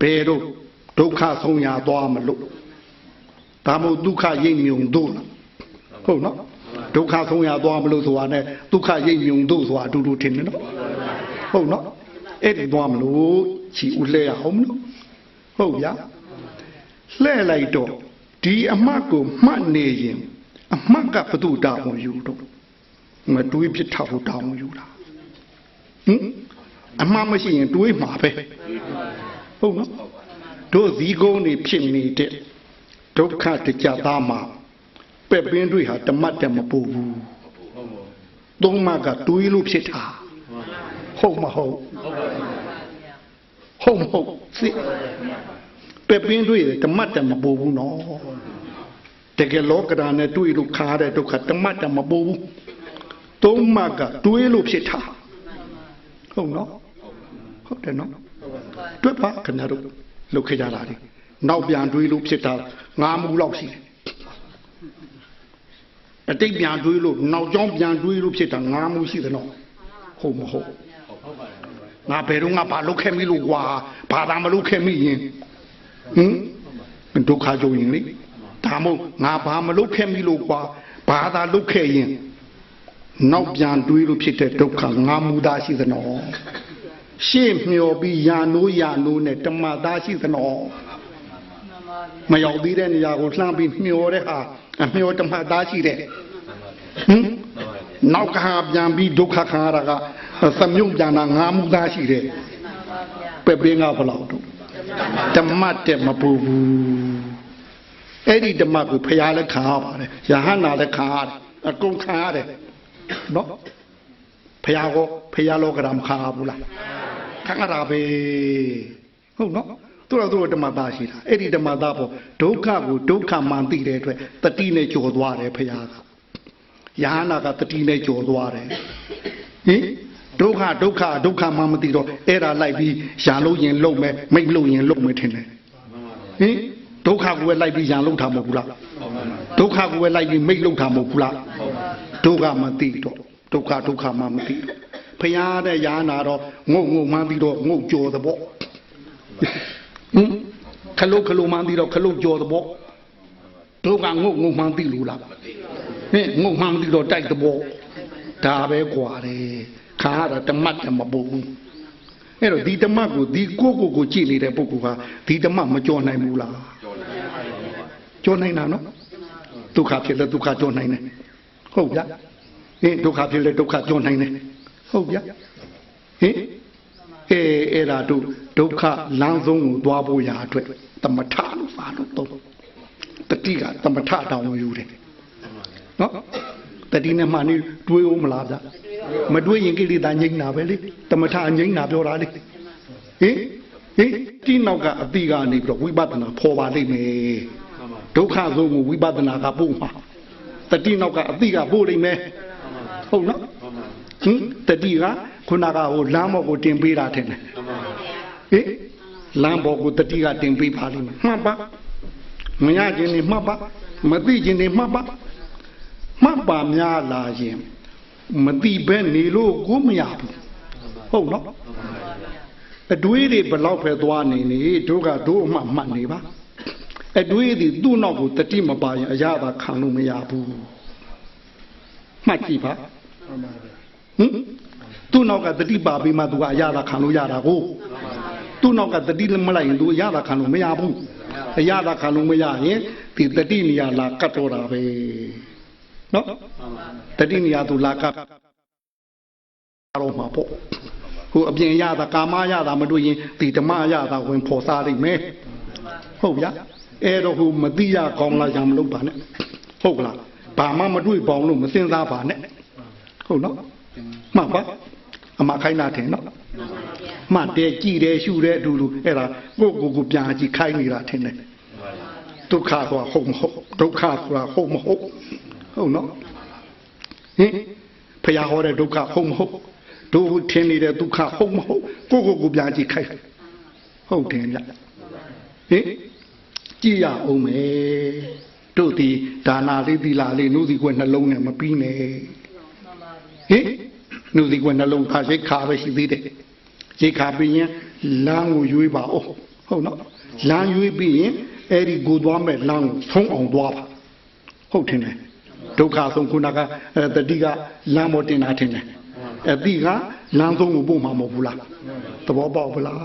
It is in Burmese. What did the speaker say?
ဘယ်တော့ဒုက္ခဆုံးရသွားမလို့ဒါမို့ဒုက္ခရိပ်မြုံတို့လားဟုတ်နော်ဒုက္ခဆုံးရသွားမလို့ဆိုတာနဲ့ဒုက္ခရိပ်မြုံတို့ဆိုတာအတူတူထင်တယ်နော်ဟုတ်နော်အဲ့ဒီသွားမလို့ချီဦးလဲရအောင်မလို့ဟုတ်ဗျာလှဲ့လိုက်တော့ဒီအမှတ်ကိုမှတ်နေရင်အမှတ်ကဘသူတာဝန်ယူတော့မတွေးပြစ်ထားဖို့တာဝန်ယူတာဟင်အမှတ်မရှိရင်တွေးမှာပဲ ဟုတ်နော်တို့ဇီကုန်းနေဖြစ်နေတဲ့ဒုက္ခတကြသားမှာပဲ့ပင်းတွေဟာတမတ်တယ်မပူဘူးသုံးမကတွေးလို့ဖြစ်တာဟုတ်မဟုတ်ဟုတ်မဟုတ်စိပဲ့ပင်းတွေတမတ်တယ်မပူဘူးနော်တကယ်လောကဓာတ်နဲ့တွေးလို့ခါတဲ့ဒုက္ခတမတ်တယ်မပူဘူးသုံးမကတွေးလို့ဖြစ်တာဟုတ်နော်ဟုတ်တယ်နော် တွေ့ပါခဏတို့လုတ်ခဲ့ကြတာလေနောက်ပြန်တွေးလို့ဖြစ်တာငါးမူလောက်ရှိတယ်အတိတ်ပြန်တွေးလို့နောက်ကျောင်းပြန်တွေးလို့ဖြစ်တာငါးမူရှိတယ်နော်ဟုတ်မဟုတ်ငါဘယ်တော့ငါဘာလုတ်ခဲ့မိလို့ကွာဘာသာမလုတ်ခဲ့မိရင်ဟင်ဒုက္ခကြုံရင်လေဒါမို့ငါဘာမလုတ်ခဲ့မိလို့ကွာဘာသာလုတ်ခဲ့ရင်နောက်ပြန်တွေးလို့ဖြစ်တဲ့ဒုက္ခငါမူသားရှိသနော် ရှေ့မျောပြီးယာနိုးယာနိုးနဲ့တမသားရှိသနော်မရောက်သေးတဲ့နေရာကိုလှမ်းပြီးမျောတဲ့ဟာအမျောတမသားရှိတဲ့ဟင်နောက်ကဟာပြန်ပြီးဒုက္ခခံရတာကသမုံပြန်တာငါမူသားရှိတဲ့ပဲ့ပင်းကဘလောက်တော့ဓမ္မတက်မပူဘူးအဲ့ဒီဓမ္မကိုဖျားလည်းခံရပါတယ်ယဟန္တာလည်းခံရတယ်အကုန်ခံရတယ်နော်ဖျားကိုဖျားလောကဓမ္မခံရဘူးလား ခံရတာပဲဟုတ်နော်သူတို့သူတို့ဓမ္မသားရှိတာအဲ့ဒီဓမ္မသားပေါ်ဒုက္ခကိုဒုက္ခမှန်သိတဲ့အတွက်တတိနဲ့ကြော်သွားတယ်ဖျားကယဟနာကတတိနဲ့ကြော်သွားတယ်ဟင်ဒုက္ခဒုက္ခဒုက္ခမှမသိတော့အဲ့ဒါလိုက်ပြီးရံလို့ရင်လုံမယ်မိတ်လို့ရင်လုံမယ်ထင်တယ်ဟင်ဒုက္ခကိုပဲလိုက်ပြီးရံလို့ထားမဟုတ်ဘူးလားဒုက္ခကိုပဲလိုက်ပြီးမိတ်လို့ထားမဟုတ်ဘူးလားဒုက္ခမသိတော့ဒုက္ခဒုက္ခမှမသိတော့ ဖျားတဲ့ယာနာတော့ငုံငုံမှန်းပြီးတော့ငုံကြော်တဲ့ပေါ့ဟင်ခလုတ်ခလုတ်မှန်းပြီးတော့ခလုတ်ကြော်တဲ့ပေါ့ဒုက္ခငုံငုံမှန်းသိလို့လားဟင်ငုံမှန်းပြီးတော့တိုက်တဲ့ပေါ့ဒါပဲกว่าတယ်ခါရတာတမတ်တမပူဘူးအဲ့တော့ဒီတမတ်ကိုဒီကိုကိုကိုကြည့်နေတဲ့ပုဂ္ဂိုလ်ဟာဒီတမတ်မကြော်နိုင်ဘူးလားကြော်နိုင်တာနော်ဒုက္ခဖြစ်လဲဒုက္ခကြော်နိုင်တယ်ဟုတ်ဗျာဟင်ဒုက္ခဖြစ်လဲဒုက္ခကြော်နိုင်တယ် ဟုတ်ဗျာဟင်အဲအဲ့ဒါတို့ဒုက္ခလမ်းဆုံးကိုသွားဖို့ရာအတွက်တမထလို့ပါလို့တော့တတိကတမထတောင်းယူတယ်နော်တတိနဲ့မှနေတွေးဦးမလားဗျမတွေးရင်ကိလေသာငြိမ့်တာပဲလေတမထငြိမ့်တာပြောတာလေဟင်ဟင်ဒီနောက်ကအတိကနေပြီးတော့ဝိပဿနာဖော်ပါလိမ့်မယ်ဒုက္ခဆုံးကိုဝိပဿနာကပို့မှာတတိနောက်ကအတိကပို့လိမ့်မယ်ဟုတ်နော် ဟင်တတိကခုနကဟိုလမ်းဘော်ကိုတင်ပေးတာထင်တယ်ဟင်လမ်းဘော်ကိုတတိကတင်ပေးပါလိမ့်မယ်မှတ်ပါမရခြင်းနေမှတ်ပါမသိခြင်းနေမှတ်ပါမှတ်ပါများလာရင်မတိပဲနေလို့ကိုမရဘူးဟုတ်နော်အတွေးတွေဘလောက်ပဲသွားနေနေတို့ကတို့အမှမှတ်နေပါအတွေးတွေသူ့နောက်ကိုတတိမပါရင်အရသာခံလို့မရဘူးမှတ်ကြည့်ပါ ဟင်သူ့နောက်ကတတိပါပြီးမှသူကအရသာခံလို့ရတာကိုသူ့နောက်ကတတိမလိုက်ရင်သူအရသာခံလို့မရဘူးအရသာခံလို့မရရင်ဒီတတိနေရာလာကတ်တော့တာပဲနော်တတိနေရာသူလာကပ်တော့မှာပေါ့ဟိုအပြင်ရတာကာမရတာမတွေ့ရင်ဒီဓမ္မရတာဝင်ဖော်စားလိမ့်မယ်ဟုတ်ဗျာအဲ့တော့ဟိုမတိရကောင်းလားရမလို့ပါနဲ့ဟုတ်ကလားဘာမှမတွေ့ပေါင်းလို့မစင်စားပါနဲ့ဟုတ်နော် မှတ်ပါအမခိုင်းတာထင်နော်မှတ်တယ်ကြည်တယ်ရှုတယ်အတူတူအဲ့ဒါကိုကိုကိုပြန်ကြည့်ခိုင်းနေတာထင်တယ်ဒုက္ခဆိုတာဟုတ်မဟုတ်ဒုက္ခဆိုတာဟုတ်မဟုတ်ဟုတ်နော်ဟင်ဖရာဟောတဲ့ဒုက္ခဟုတ်မဟုတ်တို့ထင်နေတဲ့ဒုက္ခဟုတ်မဟုတ်ကိုကိုကိုပြန်ကြည့်ခိုက်ဟုတ်တယ်ဗျဟင်ကြည့်ရအောင်မယ်တို့ဒီဒါနာလေးသီလာလေးနှုတ်ဒီကွယ်နှလုံးနဲ့မပြီးနဲ့ဟင် နှုတ်ဒီကွယ်နှလုံးခါစိတ်ခါပဲရှိသေးတယ်စိတ်ခါပြီးရင်လမ်းကိုရွေးပါအောင်ဟုတ်နော်လမ်းရွေးပြီးရင်အဲ့ဒီကိုသွားမဲ့လမ်းကိုဆုံးအောင်သွားပါဟုတ်ထင်တယ်ဒုက္ခဆုံးခုနကအဲတတိကလမ်းပေါ်တင်တာထင်တယ်အတိကလမ်းဆုံးကိုပို့မှာမဟုတ်ဘူးလားသဘောပေါက်ဗလား